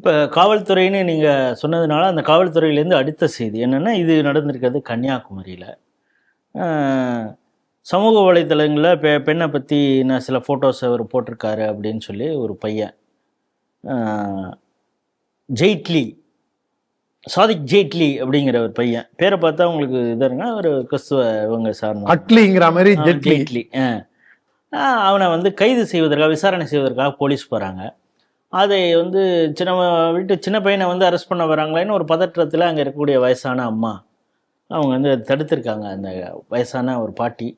இப்போ காவல்துறைன்னு நீங்கள் சொன்னதுனால அந்த காவல்துறையிலேருந்து அடுத்த செய்தி என்னென்னா இது நடந்திருக்கிறது கன்னியாகுமரியில். சமூக வலைத்தளங்களில் பெ பெண்ணை பற்றி நான் சில ஃபோட்டோஸ் அவர் போட்டிருக்காரு அப்படின்னு சொல்லி ஒரு பையன். ஜெய்ட்லி சாதிக் ஜெய்ட்லி அப்படிங்கிற ஒரு பையன். பேரை பார்த்தா உங்களுக்கு இதாருங்க ஒரு கிறிஸ்துவ இவங்க சார்ந்த அட்லிங்கிற மாதிரி ஜெய்ட்லி. அவனை வந்து கைது செய்வதற்காக விசாரணை செய்வதற்காக போலீஸ் போகிறாங்க அதை வந்து சின்ன வீட்டு சின்ன பையனை வந்து அரெஸ்ட் பண்ண வராங்களேன்னு ஒரு பதற்றத்தில் அங்கே இருக்கக்கூடிய வயசான அம்மா. அவங்க வந்து அதை தடுத்திருக்காங்க. அந்த வயசான ஒரு பாட்டி.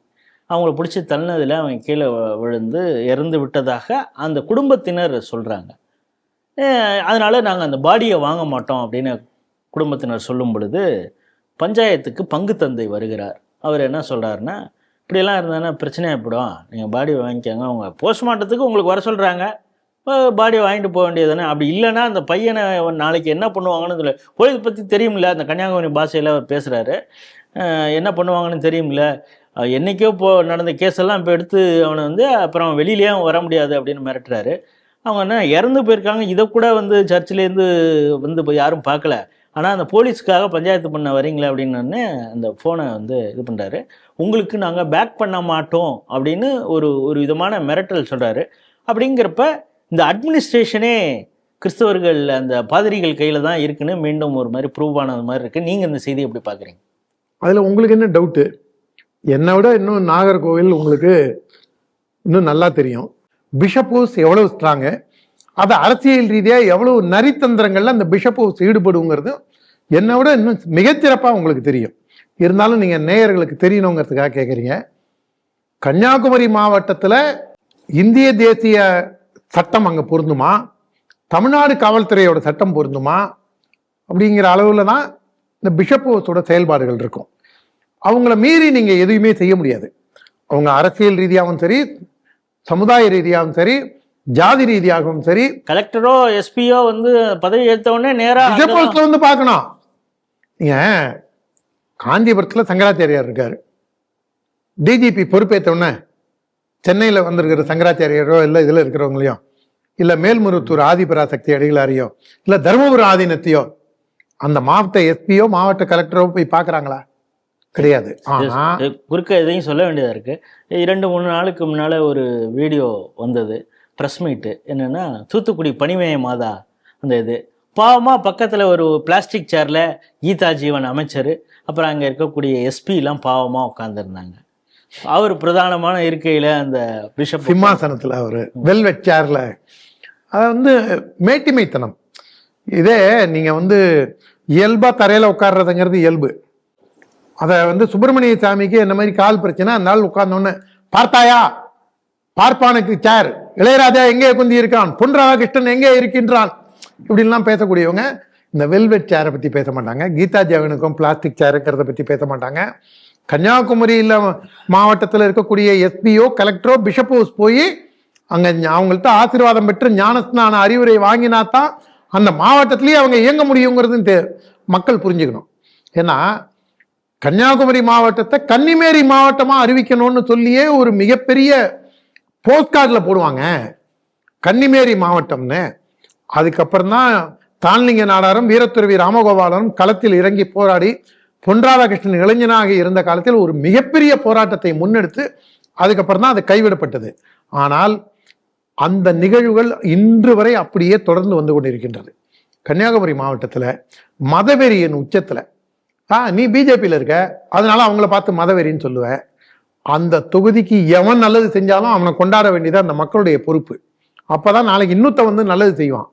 அவங்கள பிடிச்சி தள்ளினதில் அவன் கீழே விழுந்து இறந்து விட்டதாக அந்த குடும்பத்தினர் சொல்கிறாங்க அதனால் நாங்கள் அந்த பாடியை வாங்க மாட்டோம் அப்படின்னு குடும்பத்தினர் சொல்லும் பொழுது பஞ்சாயத்துக்கு பங்கு தந்தை வருகிறார். அவர் என்ன சொல்கிறாருன்னா இப்படியெல்லாம் இருந்தானா பிரச்சனையாகிப்படும் நீங்கள் பாடி வாங்கிக்கோங்க. அவங்க போஸ்ட்மார்ட்டத்துக்கு உங்களுக்கு வர சொல்கிறாங்க பாடியை வாங்கிட்டு போக வேண்டியது தானே அப்படி இல்லைன்னா அந்த பையனை நாளைக்கு என்ன பண்ணுவாங்கன்னு தெரியல. போலீஸ் பற்றி தெரியும்ல அந்த கன்னியாகுமரி பாஷையில் அவர் பேசுகிறாரு என்ன பண்ணுவாங்கன்னு தெரியும்ல. என்றைக்கோ என்னைக்கோ போ நடந்த கேஸெல்லாம் இப்போ எடுத்து அவனை வந்து அப்புறம் வெளியிலேயே அவன் வர முடியாது அப்படின்னு மிரட்டுறாரு. அவங்க என்ன இறந்து போயிருக்காங்க. இதை கூட வந்து சர்ச்சிலேருந்து வந்து இப்போ யாரும் பார்க்கல. ஆனால் அந்த போலீஸ்க்காக பஞ்சாயத்து பண்ண வரீங்களே அப்படின்னு அந்த ஃபோனை வந்து இது பண்ணுறாரு உங்களுக்கு நாங்கள் பேக் பண்ண மாட்டோம் அப்படின்னு ஒரு ஒரு விதமான மிரட்டல் சொல்கிறாரு அப்படிங்கிறப்ப இந்த அட்மினிஸ்ட்ரேஷனே கிறிஸ்தவர்கள் அந்த பாதிரிகள் கையில் தான் இருக்குன்னு மீண்டும் ஒரு மாதிரி ப்ரூவ் ஆனது மாதிரி இருக்குது நீங்கள் இந்த செய்தி எப்படி பார்க்குறீங்க? அதில் உங்களுக்கு என்ன டவுட்டு என்னை விட இன்னும் நாகர்கோவில் உங்களுக்கு இன்னும் நல்லா தெரியும். பிஷப் எவ்வளோ ஸ்ட்ராங்கு அது அரசியல் ரீதியாக எவ்வளோ நரித்தந்திரங்களில் அந்த பிஷப் ஹவுஸ் ஈடுபடுங்கிறது என்னை விட இன்னும் மிகச்சிறப்பாக உங்களுக்கு தெரியும். இருந்தாலும் நீங்கள் நேயர்களுக்கு தெரியணுங்கிறதுக்காக கேட்குறீங்க கன்னியாகுமரி மாவட்டத்தில் இந்திய தேசிய சட்டம் அங்கே பொருந்துமா? தமிழ்நாடு காவல்துறையோட சட்டம் பொருந்துமா? அப்படிங்கிற அளவில் தான் இந்த பிஷப் ஹவுஸோட செயல்பாடுகள் இருக்கும். அவங்கள மீறி நீங்கள் எதுவுமே செய்ய முடியாது. அவங்க அரசியல் ரீதியாகவும் சரி சமுதாய ரீதியாகவும் சரி ஜாதி ரீதியாகவும் சரி. கலெக்டரோ எஸ்பியோ வந்து பதவி ஏற்ற உடனே பிஷப் நேராக ஹவுஸ்ல வந்து பார்க்கணும். நீங்க காஞ்சிபுரத்தில் சங்கராச்சாரியார் இருக்காரு. டிஜிபி பொறுப்பேற்ற உடனே சென்னையில் வந்திருக்கிற சங்கராச்சாரியரோ இல்லை இதில் இருக்கிறவங்களையும் இல்லை மேல்மருவத்தூர் ஆதிபராசக்தி அடிகளாரையோ இல்லை தருமபுரம் ஆதீனத்தையோ அந்த மாவட்ட எஸ்பியோ மாவட்ட கலெக்டரோ போய் பார்க்கறாங்களா கிடையாது. ஆனா குறுக்க இதையும் சொல்ல வேண்டியதாக இருக்குது இரண்டு மூணு நாளுக்கு முன்னால் ஒரு வீடியோ வந்தது ப்ரெஸ் மீட்டு என்னென்னா தூத்துக்குடி பனிமய மாதா அந்த இது. பாவமாக பக்கத்தில் ஒரு பிளாஸ்டிக் சேரில் கீதா ஜீவன் அமைச்சர் அப்புறம் அங்கே இருக்கக்கூடிய எஸ்பிலாம் பாவமாக உட்காந்துருந்தாங்க அவர் பிரதானமான இருக்கையில் அந்த பிஷப் சிம்மாசனத்துல அவரு வெல்வெட் சேரில். அது வந்து மேட்டிமைத்தனம். இதே நீங்க வந்து இயல்பா தரையில உட்கார்றதுங்கிறது இயல்பு. அதை வந்து சுப்பிரமணிய சாமிக்கு இந்த மாதிரி கால் பிரச்சனை அந்த நாள் உட்கார்ந்தோன்னு பார்த்தாயா? பார்ப்பானுக்கு சேர். இளையராஜா எங்கே குந்தி இருக்கான்? பொன் ராதாகிருஷ்ணன் எங்கே இருக்கின்றான்? இப்படின்லாம் பேசக்கூடியவங்க இந்த வெல்வெட் சேரை பத்தி பேச மாட்டாங்க. கீதா ஜாவினுக்கும் பிளாஸ்டிக் சேருங்கிறத பத்தி பேச மாட்டாங்க. கன்னியாகுமரியில் மாவட்டத்தில் இருக்கக்கூடிய எஸ்பியோ கலெக்டரோ பிஷப் ஹவுஸ் போய் அங்கே அவங்கள்ட்ட ஆசீர்வாதம் பெற்று ஞானஸ்நான அறிவுரை வாங்கினா தான் அந்த மாவட்டத்திலேயே அவங்க இயங்க முடியுங்கிறது தெ- மக்கள் புரிஞ்சுக்கணும். ஏன்னா கன்னியாகுமரி மாவட்டத்தை கன்னிமேரி மாவட்டமாக அறிவிக்கணும்னு சொல்லியே ஒரு மிகப்பெரிய போஸ்ட்கார்டில் போடுவாங்க. கன்னிமேரி மாவட்டம்னு. அதுக்கப்புறம் தான் தான்லிங்க நாடாரும் வீரத்துறவி ராமகோபாலரும் களத்தில் இறங்கி போராடி பொன் ராதாகிருஷ்ணன் இளைஞனாக இருந்த காலத்தில் ஒரு மிகப்பெரிய போராட்டத்தை முன்னெடுத்து அதுக்கப்புறம் தான் அது கைவிடப்பட்டது. ஆனால் அந்த நிகழ்வுகள் இன்று வரை அப்படியே தொடர்ந்து வந்து கொண்டிருக்கின்றது. கன்னியாகுமரி மாவட்டத்தில் மதவெறியின் உச்சத்தில் ஆ நீ பிஜேபியில் இருக்க அதனால அவங்கள பார்த்து மதவெறின்னு சொல்லுவேன் அந்த தொகுதிக்கு எவன் நல்லது செஞ்சாலும் அவனை கொண்டாட வேண்டியது அந்த மக்களுடைய பொறுப்பு. அப்போதான் நாளைக்கு இன்னொத்த வந்து நல்லது செய்வான்.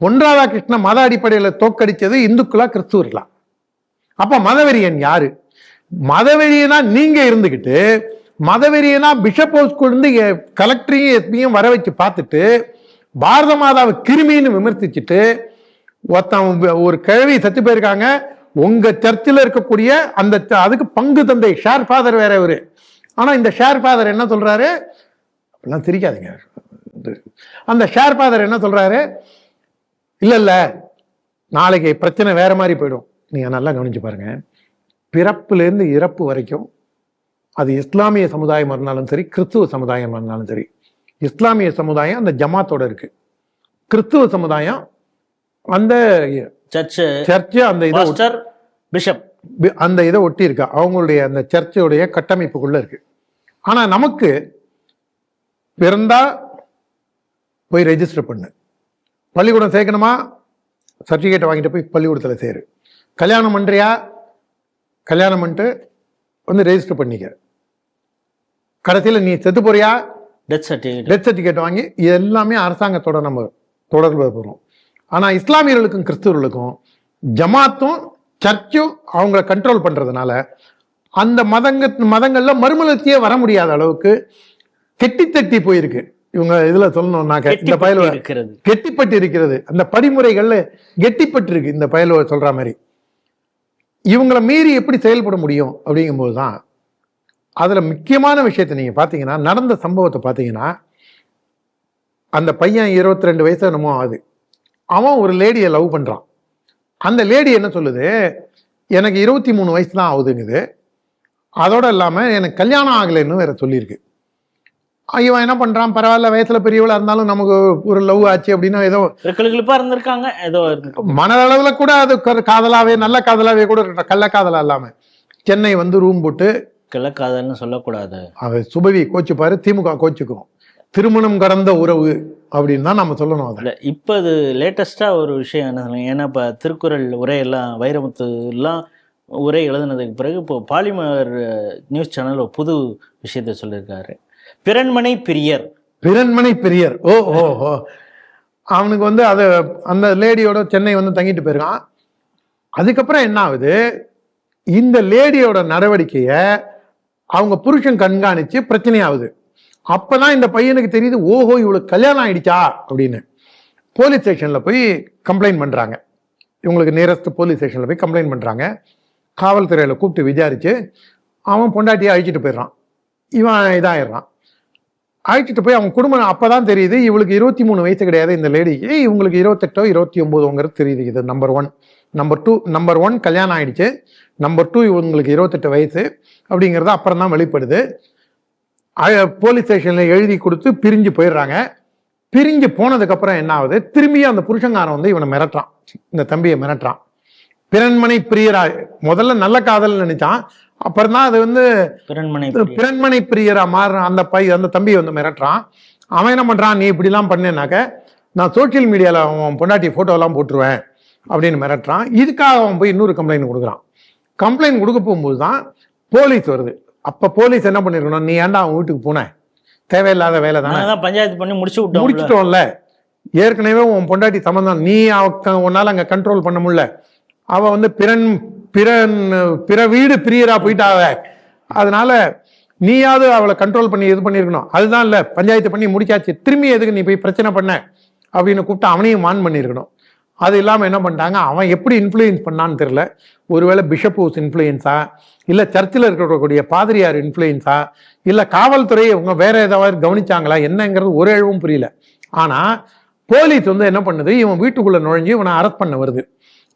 பொன் ராதாகிருஷ்ணன் மத அடிப்படையில் தோக்கடிச்சது இந்துக்களா கிறிஸ்துவர்களா? அப்ப மதவெறியன் யாரு? மதவெறியனா நீங்க இருந்துகிட்டு மதவெறியனா பிஷப் ஹவுஸ்க்கு இருந்து கலெக்டரையும் எஸ்பியும் வர வச்சு பார்த்துட்டு பாரத மாதாவை கிருமின்னு விமர்சிச்சுட்டு ஒருத்தன் ஒரு கிழவி சத்து போயிருக்காங்க. உங்க சர்ச்சில் இருக்கக்கூடிய அந்த ச- அதுக்கு பங்கு தந்தை ஷேர் ஃபாதர் வேற இவரு. ஆனா இந்த ஷேர் ஃபாதர் என்ன சொல்றாரு? அப்படிலாம் சிரிக்காதீங்க. அந்த ஷேர் ஃபாதர் என்ன சொல்றாரு? இல்ல இல்ல நாளைக்கு பிரச்சனை வேற மாதிரி போயிடும். நீங்க நல்லா கவனிச்சு பாருங்க. பிறப்புலேருந்து இறப்பு வரைக்கும் அது இஸ்லாமிய சமுதாயம் இருந்தாலும் சரி கிறிஸ்துவ சமுதாயம் இருந்தாலும் சரி இஸ்லாமிய சமுதாயம் அந்த ஜமாத்தோட இருக்கு. கிறிஸ்துவ சமுதாயம் அந்த சர்ச்சு சர்ச்சு அந்த இதை பிஷப். அந்த இதை ஒட்டி இருக்கா அவங்களுடைய அந்த சர்ச்சையுடைய கட்டமைப்புக்குள்ள இருக்கு. ஆனா நமக்கு பிறந்தா போய் ரெஜிஸ்டர் பண்ணு. பள்ளிக்கூடம் சேர்க்கணுமா? சர்டிஃபிகேட் வாங்கிட்டு போய் பள்ளிக்கூடத்தில் சேரு. கல்யாணம் பண்றியா? கல்யாணம் பண்ணிட்டு வந்து ரெஜிஸ்டர் பண்ணிக்க. கடைசியில் நீ செத்து போறியா? டெத் சர்டிஃபிகேட் டெத் சர்டிஃபிகேட் வாங்கி இது எல்லாமே அரசாங்கத்தோட நம்ம தொடர்பு போகிறோம் ஆனால் இஸ்லாமியர்களுக்கும் கிறிஸ்துவர்களுக்கும் ஜமாத்தும் சர்ச்சும் அவங்கள கண்ட்ரோல் பண்ணுறதுனால அந்த மதங்க மதங்களில் மறுமலர்ச்சியே வர முடியாத அளவுக்கு கெட்டி தட்டி போயிருக்கு. இவங்க இதில் சொல்லணும்னாக்க இந்த பயலுவ இருக்கிறது. கெட்டிப்பட்டு இருக்கிறது. அந்த படிமுறைகள்ல கெட்டிப்பட்டு இருக்கு. இந்த பயலுவ சொல்ற மாதிரி. இவங்களை மீறி எப்படி செயல்பட முடியும் அப்படிங்கும்போது தான் அதில் முக்கியமான விஷயத்தை நீங்கள் பார்த்தீங்கன்னா நடந்த சம்பவத்தை பார்த்தீங்கன்னா அந்த பையன் இருபத்தி ரெண்டு வயசு என்னமோ ஆகுது. அவன் ஒரு லேடியை லவ் பண்ணுறான் அந்த லேடி என்ன சொல்லுது? எனக்கு இருபத்தி மூணு வயசு தான் ஆகுதுங்குது. அதோடு இல்லாமல் எனக்கு கல்யாணம் ஆகலைன்னு வேற சொல்லியிருக்கு. இவன் என்ன பண்றான்? பரவாயில்ல வயசுல பெரியவளா இருந்தாலும் நமக்கு ஒரு லவ் ஆச்சு அப்படின்னா ஏதோ கிளிப்பா இருந்திருக்காங்க ஏதோ மனதளவுல கூட அது காதலாவே நல்ல காதலாவே கூட கள்ள காதலா இல்லாம. சென்னை வந்து ரூம் போட்டு கிழக்காதல்னு சொல்லக்கூடாது. அவ சுபவி கோச்சுப்பாரு திமுக கோச்சுக்கும் திருமணம் கடந்த உறவு அப்படின்னு தான் நம்ம சொல்லணும் அதை. இல்ல இப்ப இது லேட்டஸ்டா ஒரு விஷயம் என்ன சொல்லுங்க? ஏன்னா இப்ப திருக்குறள் உரையெல்லாம் வைரமுத்து எல்லாம் உரை எழுதுனதுக்கு பிறகு இப்போ பாலிமர் நியூஸ் சேனல் ஒரு புது விஷயத்த சொல்லியிருக்காரு. பிறன்மனை பிரியர். பிறன்மனை பெரியர். ஓ ஓ ஓ. அவனுக்கு வந்து அது அந்த லேடியோட சென்னை வந்து தங்கிட்டு போயிருக்கான். அதுக்கப்புறம் என்ன ஆகுது? இந்த லேடியோட நடவடிக்கையை அவங்க புருஷன் கண்காணித்து பிரச்சனையாகுது. அப்பதான் இந்த பையனுக்கு தெரியுது ஓஹோ இவளுக்கு கல்யாணம் ஆயிடுச்சா? அப்படின்னு. போலீஸ் ஸ்டேஷனில் போய் கம்ப்ளைண்ட் பண்ணுறாங்க இவங்களுக்கு நியரஸ்ட் போலீஸ் ஸ்டேஷனில் போய் கம்ப்ளைண்ட் பண்ணுறாங்க காவல்துறையில் கூப்பிட்டு விசாரித்து அவன் பொண்டாட்டியை அழிச்சிட்டு போயிடுறான். இவன் இதாகிடுறான் அழைச்சிட்டு போய் அவங்க குடும்பம் அப்போ தான் தெரியுது இவளுக்கு இருபத்தி மூணு வயசு கிடையாது இந்த லேடிக்கு இவங்களுக்கு இருபத்தெட்டோ இருபத்தி ஒம்போதோங்கிறது தெரியுது இது number one number two number one கல்யாணம் ஆயிடுச்சு. நம்பர் டூ இவங்களுக்கு இருபத்தெட்டு வயசு அப்படிங்கிறது அப்புறம் தான் வெளிப்படுது. போலீஸ் ஸ்டேஷனில் எழுதி கொடுத்து பிரிஞ்சு போயிடுறாங்க. பிரிஞ்சு போனதுக்கப்புறம் என்ன ஆகுது? திரும்பியும் அந்த புருஷங்காரன் வந்து இவனை மிரட்டுறான். இந்த தம்பியை மிரட்டுறான். பிறன்மனை பிரியராய் முதல்ல நல்ல காதல் நினைச்சான். அப்புறம் தான் அது வந்து பிறன்மனை. பிறன்மனை பிரியரா மாறுற அந்த பை அந்த தம்பியை வந்து மிரட்டுறான். அவன் என்ன பண்றான் நீ இப்படிலாம் பண்ணேனாக்க நான் சோஷியல் மீடியால அவன் பொண்டாட்டி எல்லாம் போட்டுருவேன் அப்படின்னு மிரட்டுறான். இதுக்காக அவன் போய் இன்னொரு கம்ப்ளைண்ட் கொடுக்குறான். கம்ப்ளைண்ட் கொடுக்க போகும்போது தான் போலீஸ் வருது. அப்ப போலீஸ் என்ன பண்ணிருக்கணும் நீ ஏன்டா அவன் வீட்டுக்கு போன? தேவையில்லாத வேலை தானே? பஞ்சாயத்து பண்ணி முடிச்சு விட்டோம் முடிச்சிட்டோம்ல. ஏற்கனவே உன் பொண்டாட்டி சம்மந்தம் நீ அவ உன்னால அங்க கண்ட்ரோல் பண்ண முடியல. அவ வந்து பிறன் பிற பிற வீடு பிரியரா போயிட்டாவ. அதனால நீயாவது அவளை கண்ட்ரோல் பண்ணி இது பண்ணியிருக்கணும் அதுதான் இல்லை பஞ்சாயத்து பண்ணி முடிச்சாச்சு. திரும்பி எதுக்கு நீ போய் பிரச்சனை பண்ண? அப்படின்னு கூப்பிட்டு அவனையும் வான் பண்ணியிருக்கணும் அது இல்லாமல் என்ன பண்ணிட்டாங்க? அவன் எப்படி இன்ஃப்ளூயன்ஸ் பண்ணான்னு தெரில ஒருவேளை பிஷப் ஹவுஸ் இன்ஃப்ளூயன்ஸா இல்லை சர்ச்சில் இருக்கக்கூடிய பாதிரியார் இன்ஃப்ளூயன்ஸா இல்லை காவல்துறை இவங்க வேற ஏதாவது கவனிச்சாங்களா? என்னங்கிறது ஒரு எழுவும் புரியல. ஆனால் போலீஸ் வந்து என்ன பண்ணுது? இவன் வீட்டுக்குள்ளே நுழைஞ்சு இவனை அரெஸ்ட் பண்ண வருது.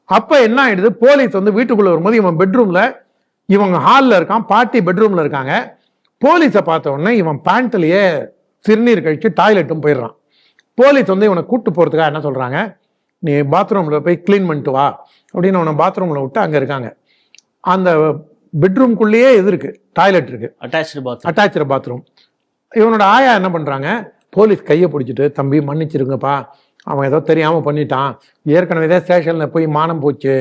அப்ப என்ன ஆயிடுது? போலீஸ் வந்து வீட்டுக்குள்ள வரும்போது இவன் பெட்ரூம்ல இவங்க ஹாலில் இருக்கான் பாட்டி பெட்ரூம்ல இருக்காங்க. போலீஸை பார்த்த உடனே இவன் பேண்ட்லயே சிறுநீர் கழிச்சு டாய்லெட்டும் போயிடுறான். போலீஸ் வந்து இவனை கூட்டு போறதுக்காக என்ன சொல்றாங்க? நீ பாத்ரூம்ல போய் க்ளீன் பண்ணிட்டு வா அப்படின்னு அவனை பாத்ரூம்ல விட்டு அங்க இருக்காங்க. அந்த பெட்ரூம்குள்ளேயே இது இருக்கு டாய்லெட் இருக்கு. அட்டாச்சு பாத்ரூம் அட்டாச்சு பாத்ரூம் இவனோட ஆயா என்ன பண்றாங்க? போலீஸ் கையை பிடிச்சிட்டு தம்பி மன்னிச்சிருங்கப்பா அவன் ஏதோ தெரியாமல் பண்ணிட்டான். ஏற்கனவே தான் ஸ்டேஷனில் போய் மானம் போச்சு.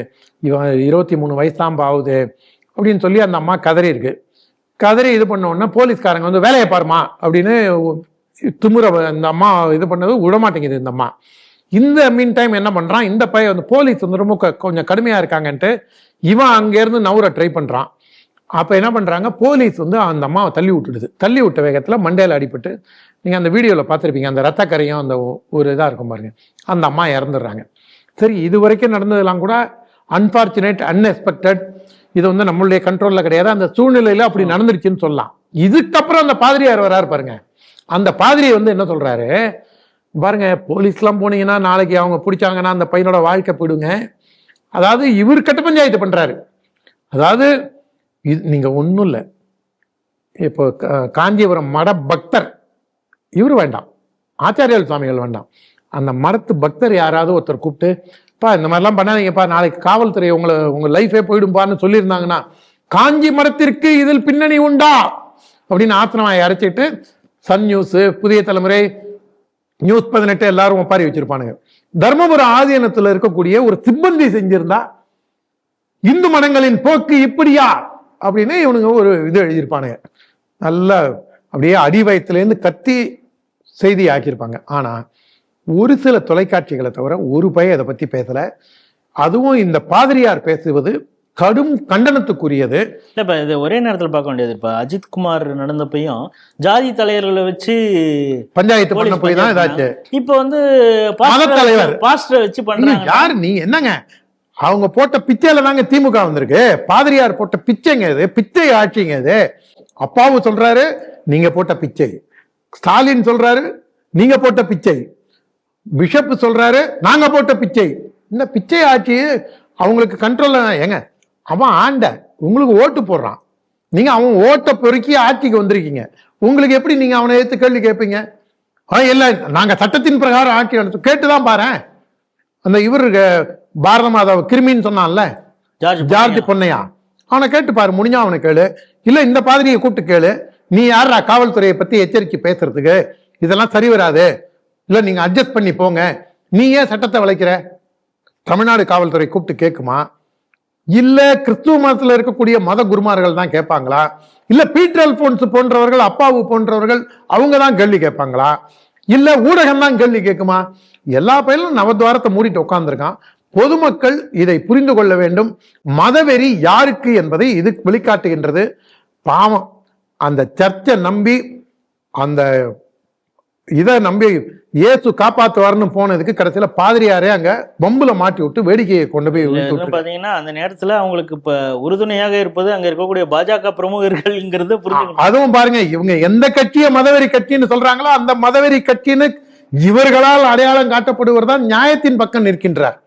இவன் இருபத்தி மூணு வயசு தான் ஆகுது. அப்படின்னு சொல்லி அந்த அம்மா கதறி இருக்கு. கதறி இது பண்ணோடனே போலீஸ்காரங்க வந்து வேலையை பாருமா அப்படின்னு திமுற இந்த அம்மா இது பண்ணது விடமாட்டேங்குது இந்த அம்மா. இந்த மீன் டைம் என்ன பண்ணுறான் இந்த பையன் வந்து போலீஸ் வந்து ரொம்ப கொஞ்சம் கடுமையாக இருக்காங்கன்ட்டு இவன் அங்கேருந்து நவுற ட்ரை பண்ணுறான் அப்போ என்ன பண்ணுறாங்க போலீஸ் வந்து அந்த அம்மாவை தள்ளி விட்டுடுது. தள்ளி விட்ட வேகத்தில் மண்டையில் அடிபட்டு நீங்க அந்த வீடியோல பார்த்திருப்பீங்க அந்த ரத்தக்கரையும் அந்த ஒரு இதா இருக்கும் பாருங்க. அந்த அம்மா இறந்துடுறாங்க. சரி இது வரைக்கும் நடந்ததெல்லாம் கூட அன்பார்ச்சுனேட் அன்எக்ஸ்பெக்டட் இது வந்து நம்மளுடைய கண்ட்ரோல்ல கிடையாது. அந்த சூழ்நிலையில அப்படி நடந்துருச்சுன்னு சொல்லலாம். இதுக்கப்புறம் அந்த பாதிரியார் வராரு பாருங்க. அந்த பாதிரி வந்து என்ன சொல்றாரு? பாருங்க போலீஸ்லாம் போனீங்கன்னா நாளைக்கு அவங்க பிடிச்சாங்கன்னா அந்த பையனோட வாழ்க்கை போயிடுங்க. அதாவது இவர் கட்ட பஞ்சாயத்து பண்றாரு. அதாவது இது நீங்க ஒன்றும் இல்லை. இப்போ காஞ்சிபுரம் மட பக்தர் இவர் வேண்டாம். ஆச்சாரியல் சுவாமிகள் வேண்டாம். அந்த மரத்து பக்தர் யாராவது ஒருத்தர் கூப்பிட்டு பா இந்த மாதிரிலாம் பண்ணாதீங்கப்பா நாளைக்கு காவல்துறை உங்களை உங்கள் லைஃபே போயிடும்பான்னு சொல்லியிருந்தாங்கன்னா காஞ்சி மரத்திற்கு இதில் பின்னணி உண்டா? அப்படின்னு ஆத்திரமாய் அரைச்சிட்டு சன் நியூஸ் புதிய தலைமுறை நியூஸ் பதினெட்டு எல்லாரும் ஒப்பாரி வச்சிருப்பானுங்க. தர்மபுரம் ஆதீனத்தில் இருக்கக்கூடிய ஒரு சிப்பந்தி செஞ்சிருந்தா இந்து மடங்களின் போக்கு இப்படியா? அப்படின்னு இவனுங்க ஒரு இது எழுதியிருப்பானுங்க. நல்ல அப்படியே அடி வயத்துலேருந்து கத்தி செய்தி ஆக்கியிருப்பாங்க ஆனா ஒரு சில தொலைக்காட்சிகளை தவிர ஒரு பையன் இதை பத்தி பேசல. அதுவும் இந்த பாதிரியார் பேசுவது கடும் கண்டனத்துக்குரியது. இல்ல இப்ப இது ஒரே நேரத்துல பார்க்க வேண்டியது இப்ப அஜித் குமார் நடந்தப்பையும் ஜாதி தலைவர்களை வச்சு பஞ்சாயத்து பண்ண போய் தான் இதாச்சு. இப்ப வந்து மதத்தலைவர். பாஸ்டர் வச்சு பண்றாங்க. யாரு? நீ என்னங்க? அவங்க போட்ட பிச்சையில தாங்க திமுக வந்திருக்கு. பாதிரியார் போட்ட பிச்சைங்க இது பிச்சை ஆட்சிங்க இது. அப்பாவும் சொல்றாரு நீங்க போட்ட பிச்சை. ஸ்டாலின் சொல்றாரு நீங்க போட்ட பிச்சை. பிஷப் சொல்றாரு நாங்க போட்ட பிச்சை. இந்த பிச்சை ஆட்சி அவங்களுக்கு கண்ட்ரோல் ஏங்க அவன் ஆண்ட உங்களுக்கு ஓட்டு போடுறான். நீங்க அவன் ஓட்டை பொறுக்கி ஆட்சிக்கு வந்திருக்கீங்க. உங்களுக்கு எப்படி நீங்க அவனை எடுத்து கேள்வி கேட்பீங்க? இல்ல நாங்க சட்டத்தின் பிரகாரம் ஆட்சி நடத்தும் கேட்டுதான் பாரேன் அந்த இவர் பாரத மாதா கிருமின்னு சொன்னான்ல. George George Ponnaiah? அவனை கேட்டு பாரு முடிஞ்சா அவனை கேளு. இல்ல இந்த பாதிரியை கூப்பிட்டு கேளு. நீ யாரா காவல்துறையை பத்தி எச்சரிக்கை பேசுறதுக்கு? இதெல்லாம் சரி வராது. இல்ல நீங்க அட்ஜஸ்ட் பண்ணி போங்க. நீ ஏன் சட்டத்தை வளைக்கிற? தமிழ்நாடு காவல்துறை கூப்பிட்டு கேட்குமா இல்ல கிறிஸ்துவ மதத்துல இருக்கக்கூடிய மத குருமார்கள் தான் கேட்பாங்களா இல்ல பீட்டர் அல்போன்ஸ் போன்றவர்கள் அப்பாவு போன்றவர்கள் அவங்க தான் கேள்வி கேட்பாங்களா? இல்ல ஊடகம் தான் கேள்வி கேட்குமா? எல்லா பயிலும் நவத்வாரத்தை மூடிட்டு உட்காந்துருக்கான் பொதுமக்கள் இதை புரிந்து கொள்ள வேண்டும். மதவெறி யாருக்கு என்பதை இது வெளிக்காட்டுகின்றது. பாவம். அந்த சர்ச்சை நம்பி அந்த இதை நம்பி இயேசு காப்பாத்துவார்னு போனதுக்கு கடைசியில பாதிரியாரே அங்க பொம்புல மாட்டி விட்டு வேடிக்கையை கொண்டு போய். பாத்தீங்கன்னா அந்த நேரத்துல அவங்களுக்கு இப்ப உறுதுணையாக இருப்பது அங்க இருக்கக்கூடிய பாஜக பிரமுகர்கள்ங்கிறத அதுவும் பாருங்க இவங்க எந்த கட்சியை மதவெறி கட்சின்னு சொல்றாங்களோ அந்த மதவெறி கட்சின்னு இவர்களால் அடையாளம் காட்டப்படுவர் தான் நியாயத்தின் பக்கம் நிற்கின்றார்